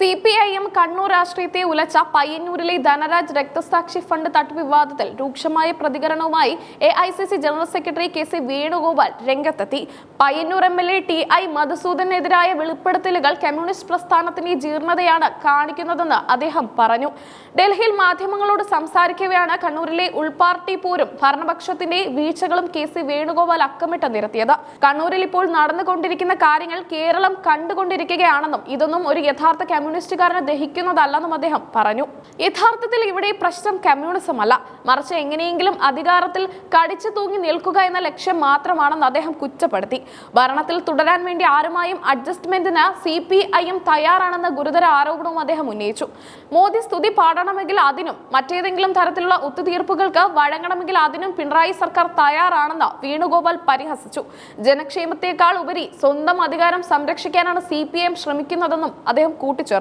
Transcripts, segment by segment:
C P I M Kannur രാഷ്ട്രീയത്തെ ഉലച്ച പയ്യന്നൂരിലെ ധനരാജ് രക്തസാക്ഷി ഫണ്ട് തട്ടിപ്പ് വിവാദത്തിൽ രൂക്ഷമായ പ്രതികരണവുമായി A I C C general secretary K C Venugopal രംഗത്തെത്തി. Payyannur M L A T I മധുസൂദനെതിരായ വെളിപ്പെടുത്തലുകൾ കമ്മ്യൂണിസ്റ്റ് പ്രസ്ഥാനത്തിന്റെ ജീർണതയാണ് കാണിക്കുന്നതെന്ന് അദ്ദേഹം പറഞ്ഞു. ഡൽഹിയിൽ മാധ്യമങ്ങളോട് സംസാരിക്കവെയാണ് കണ്ണൂരിലെ ഉൾപാർട്ടി പോരും ഭരണപക്ഷത്തിന്റെ വീഴ്ചകളും കെ സി വേണുഗോപാൽ അക്കമിട്ട് നിരത്തിയത്. കണ്ണൂരിൽ ഇപ്പോൾ നടന്നുകൊണ്ടിരിക്കുന്ന കാര്യങ്ങൾ കേരളം കണ്ടുകൊണ്ടിരിക്കുകയാണെന്നും ഇതൊന്നും ഒരു യഥാർത്ഥ കമ്മ്യൂണിസ്റ്റുകാരനെ ദഹിക്കുന്നതല്ലെന്നും അദ്ദേഹം പറഞ്ഞു. യഥാർത്ഥത്തിൽ ഇവിടെ പ്രശ്നം കമ്മ്യൂണിസം അല്ല മറിച്ച് എങ്ങനെയെങ്കിലും അധികാരത്തിൽ കടിച്ചു തൂങ്ങി നിൽക്കുക എന്ന ലക്ഷ്യം മാത്രമാണെന്ന് അദ്ദേഹം കുറ്റപ്പെടുത്തി. ഭരണത്തിൽ തുടരാൻ വേണ്ടി ആരുമായും അഡ്ജസ്റ്റ്മെന്റിന് സി പി ഐയും തയ്യാറാണെന്ന ഗുരുതര ആരോപണവും അദ്ദേഹം ഉന്നയിച്ചു. മോദി സ്തുതി പാടണമെങ്കിൽ അതിനും മറ്റേതെങ്കിലും തരത്തിലുള്ള ഒത്തുതീർപ്പുകൾക്ക് വഴങ്ങണമെങ്കിൽ അതിനും പിണറായി സർക്കാർ തയ്യാറാണെന്ന് വേണുഗോപാൽ പരിഹസിച്ചു. ജനക്ഷേമത്തെക്കാൾ ഉപരി സ്വന്തം അധികാരം സംരക്ഷിക്കാനാണ് സി ശ്രമിക്കുന്നതെന്നും അദ്ദേഹം കൂട്ടിച്ചേർത്തു.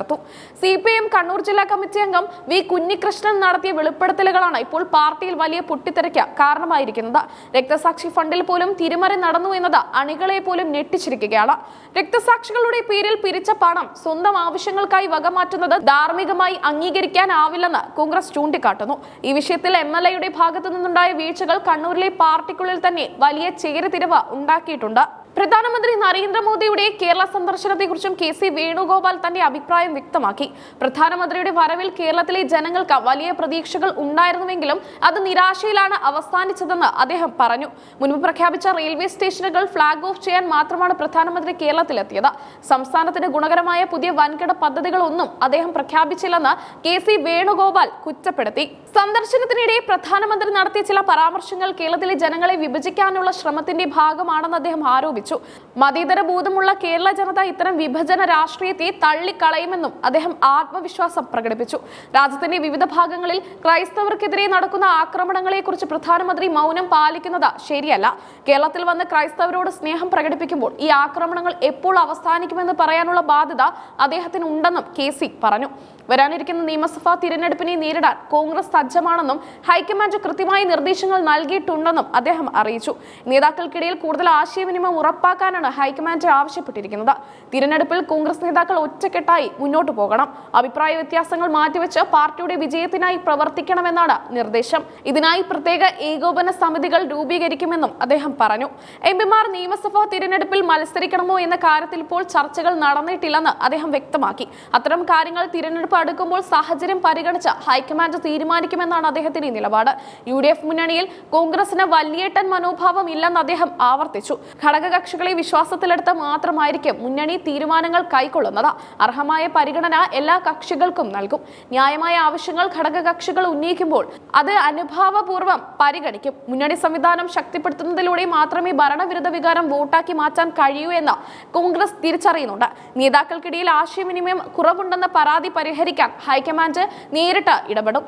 സി പി എം കണ്ണൂർ ജില്ലാ കമ്മിറ്റി അംഗം വി കുഞ്ഞികൃഷ്ണൻ നടത്തിയ വെളിപ്പെടുത്തലുകളാണ് ഇപ്പോൾ പാർട്ടിയിൽ വലിയ പൊട്ടിത്തെറിക്ക് കാരണമായിരിക്കുന്നത്. രക്തസാക്ഷി ഫണ്ടിൽ പോലും തിരിമറി നടന്നു എന്നത് അണികളെ പോലും ഞെട്ടിച്ചിരിക്കുകയാണ്. രക്തസാക്ഷികളുടെ പേരിൽ പിരിച്ച പണം സ്വന്തം ആവശ്യങ്ങൾക്കായി വകമാറ്റുന്നത് ധാർമ്മികമായി അംഗീകരിക്കാനാവില്ലെന്ന് കോൺഗ്രസ് ചൂണ്ടിക്കാട്ടുന്നു. ഈ വിഷയത്തിൽ എം എൽ എയുടെ ഭാഗത്തു നിന്നുണ്ടായ വീഴ്ചകൾ കണ്ണൂരിലെ പാർട്ടിക്കുള്ളിൽ തന്നെ വലിയ ചേരുതിരിവ് ഉണ്ടാക്കിയിട്ടുണ്ട്. പ്രധാനമന്ത്രി നരേന്ദ്രമോദിയുടെ കേരള സന്ദർശനത്തെക്കുറിച്ചും കെ സി വേണുഗോപാൽ തന്റെ അഭിപ്രായം വ്യക്തമാക്കി. പ്രധാനമന്ത്രിയുടെ വരവിൽ കേരളത്തിലെ ജനങ്ങൾക്ക് വലിയ പ്രതീക്ഷകൾ ഉണ്ടായിരുന്നുവെങ്കിലും അത് നിരാശയിലാണ് അവസാനിച്ചതെന്ന് അദ്ദേഹം പറഞ്ഞു. മുൻപ് പ്രഖ്യാപിച്ച റെയിൽവേ സ്റ്റേഷനുകൾ ഫ്ളാഗ് ഓഫ് ചെയ്യാൻ മാത്രമാണ് പ്രധാനമന്ത്രി കേരളത്തിലെത്തിയത്. സംസ്ഥാനത്തിന് ഗുണകരമായ പുതിയ വൻകിട പദ്ധതികളൊന്നും അദ്ദേഹം പ്രഖ്യാപിച്ചില്ലെന്ന് കെ സി വേണുഗോപാൽ കുറ്റപ്പെടുത്തി. സന്ദർശനത്തിനിടെ പ്രധാനമന്ത്രി നടത്തിയ ചില പരാമർശങ്ങൾ കേരളത്തിലെ ജനങ്ങളെ വിഭജിക്കാനുള്ള ശ്രമത്തിന്റെ ഭാഗമാണെന്ന് അദ്ദേഹം ആരോപിച്ചു. മതേതര ബോധമുള്ള കേരള ജനത ഇത്തരം വിഭജന രാഷ്ട്രീയത്തെ തള്ളിക്കളയുമെന്നും അദ്ദേഹം ആത്മവിശ്വാസം പ്രകടിപ്പിച്ചു. രാജ്യത്തിന്റെ വിവിധ ഭാഗങ്ങളിൽ ക്രൈസ്തവർക്കെതിരെ നടക്കുന്ന ആക്രമണങ്ങളെക്കുറിച്ച് പ്രധാനമന്ത്രി മൗനം പാലിക്കുന്നത് ശരിയല്ല. കേരളത്തിൽ വന്ന് ക്രൈസ്തവരോട് സ്നേഹം പ്രകടിപ്പിക്കുമ്പോൾ ഈ ആക്രമണങ്ങൾ എപ്പോൾ അവസാനിക്കുമെന്ന് പറയാനുള്ള ബാധ്യത അദ്ദേഹത്തിന് ഉണ്ടെന്നും കെ സി പറഞ്ഞു. വരാനിരിക്കുന്ന നിയമസഭാ തിരഞ്ഞെടുപ്പിനെ നേരിടാൻ കോൺഗ്രസ് സജ്ജമാണെന്നും ഹൈക്കമാൻഡ് കൃത്യമായി നിർദ്ദേശങ്ങൾ നൽകിയിട്ടുണ്ടെന്നും അദ്ദേഹം അറിയിച്ചു. നേതാക്കൾക്കിടയിൽ കൂടുതൽ ആശയവിനിമയം ഉറപ്പാക്കാനാണ് ഹൈക്കമാൻഡ് ആവശ്യപ്പെട്ടിരിക്കുന്നത്. തിരഞ്ഞെടുപ്പിൽ കോൺഗ്രസ് നേതാക്കൾ ഒറ്റക്കെട്ടായി മുന്നോട്ടു പോകണം. അഭിപ്രായ വ്യത്യാസങ്ങൾ മാറ്റിവെച്ച് പാർട്ടിയുടെ വിജയത്തിനായി പ്രവർത്തിക്കണമെന്നാണ് നിർദ്ദേശം. ഇതിനായി പ്രത്യേക ഏകോപന സമിതികൾ രൂപീകരിക്കുമെന്നും അദ്ദേഹം പറഞ്ഞു. എം പിമാർ നിയമസഭാ തിരഞ്ഞെടുപ്പിൽ മത്സരിക്കണമോ എന്ന കാര്യത്തിൽ ഇപ്പോൾ ചർച്ചകൾ നടന്നിട്ടില്ലെന്ന് അദ്ദേഹം വ്യക്തമാക്കി. അത്തരം കാര്യങ്ങൾ തിരഞ്ഞെടുപ്പ് അടുക്കുമ്പോൾ സാഹചര്യം പരിഗണിച്ച് ഹൈക്കമാൻഡ് തീരുമാനിക്കുമെന്നാണ് അദ്ദേഹത്തിന്റെ നിലപാട്. യു ഡി എഫ് മുന്നണിയിൽ കോൺഗ്രസിന് വലിയേട്ടൻ മനോഭാവം ഇല്ലെന്ന് അദ്ദേഹം ആവർത്തിച്ചു. ഘടകകക്ഷികളെ വിശ്വാസത്തിലെടുത്ത് മാത്രമായിരിക്കും മുന്നണി തീരുമാനങ്ങൾ കൈക്കൊള്ളുന്നത്. അർഹമായ പരിഗണന എല്ലാ കക്ഷികൾക്കും നൽകും. ന്യായമായ ആവശ്യങ്ങൾ ഘടകകക്ഷികൾ ഉന്നയിക്കുമ്പോൾ അത് അനുഭാവപൂർവം പരിഗണിക്കും. മുന്നണി സംവിധാനം ശക്തിപ്പെടുത്തുന്നതിലൂടെ മാത്രമേ ഭരണവിരുദ്ധ വികാരം വോട്ടാക്കി മാറ്റാൻ കഴിയൂ എന്ന് കോൺഗ്രസ് തിരിച്ചറിയുന്നുണ്ട്. നേതാക്കൾക്കിടയിൽ ആശയവിനിമയം കുറവുണ്ടെന്ന പരാതി പരിഹരിക്കാൻ ഹൈക്കമാൻഡ് നേരിട്ട് ഇടപെടും.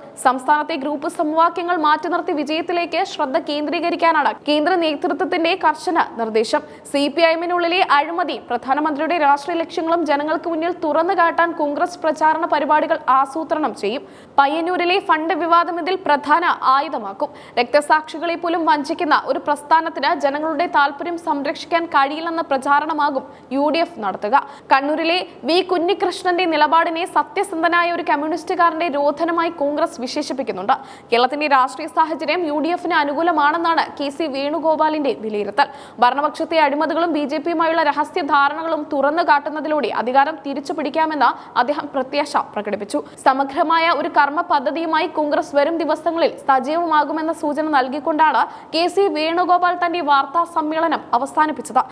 സംസ്ഥാനത്തെ ഗ്രൂപ്പ് സമവാക്യങ്ങൾ മാറ്റി നിർത്തി വിജയത്തിലേക്ക് ശ്രദ്ധ കേന്ദ്രീകരിക്കാനാണ് കേന്ദ്ര നേതൃത്വത്തിന്റെ കർശന നിർദ്ദേശം. സി പി ഐഎമ്മിനുള്ളിലെ അഴിമതി പ്രധാനമന്ത്രിയുടെ രാഷ്ട്രീയ ലക്ഷ്യങ്ങളും ജനങ്ങൾക്ക് മുന്നിൽ തുറന്നു കാട്ടാൻ കോൺഗ്രസ് പ്രചാരണ പരിപാടികൾ ആസൂത്രണം ചെയ്യും. പയ്യന്നൂരിലെ ഫണ്ട് വിവാദം ഇതിൽ പ്രധാന ആയുധമാക്കും. രക്തസാക്ഷികളെ പോലും വഞ്ചിക്കുന്ന ഒരു പ്രസ്ഥാനത്തിന് ജനങ്ങളുടെ താല്പര്യം സംരക്ഷിക്കാൻ കഴിയില്ലെന്ന പ്രചാരണമാകും യു ഡി എഫ് നടത്തുക. കണ്ണൂരിലെ വി കുഞ്ഞികൃഷ്ണന്റെ നിലപാടിനെ സത്യസന്ധനായ ഒരു കമ്മ്യൂണിസ്റ്റുകാരന്റെ രോധനമായി കോൺഗ്രസ് വിശേഷിപ്പിക്കുന്നുണ്ട് കേരളത്തിന്റെ രാഷ്ട്രീയ സാഹചര്യം യു ഡി എഫിന് അനുകൂലമാണെന്നാണ് കെ സി വേണുഗോപാലിന്റെ വിലയിരുത്തൽ. ഭരണപക്ഷത്തെ അഴിമതികളും ബി ജെ പിയുമായുള്ള രഹസ്യ ധാരണകളും തുറന്നു കാട്ടുന്നതിലൂടെ അധികാരം തിരിച്ചു പിടിക്കാമെന്ന് അദ്ദേഹം പ്രത്യാശ പ്രകടിപ്പിച്ചു. സമഗ്രമായ ഒരു കർമ്മ പദ്ധതിയുമായി കോൺഗ്രസ് വരും ദിവസങ്ങളിൽ സജീവമാകുമെന്ന സൂചന നൽകിക്കൊണ്ടാണ് കെ സി വേണുഗോപാൽ തന്റെ വാർത്താ സമ്മേളനം അവസാനിപ്പിച്ചത്.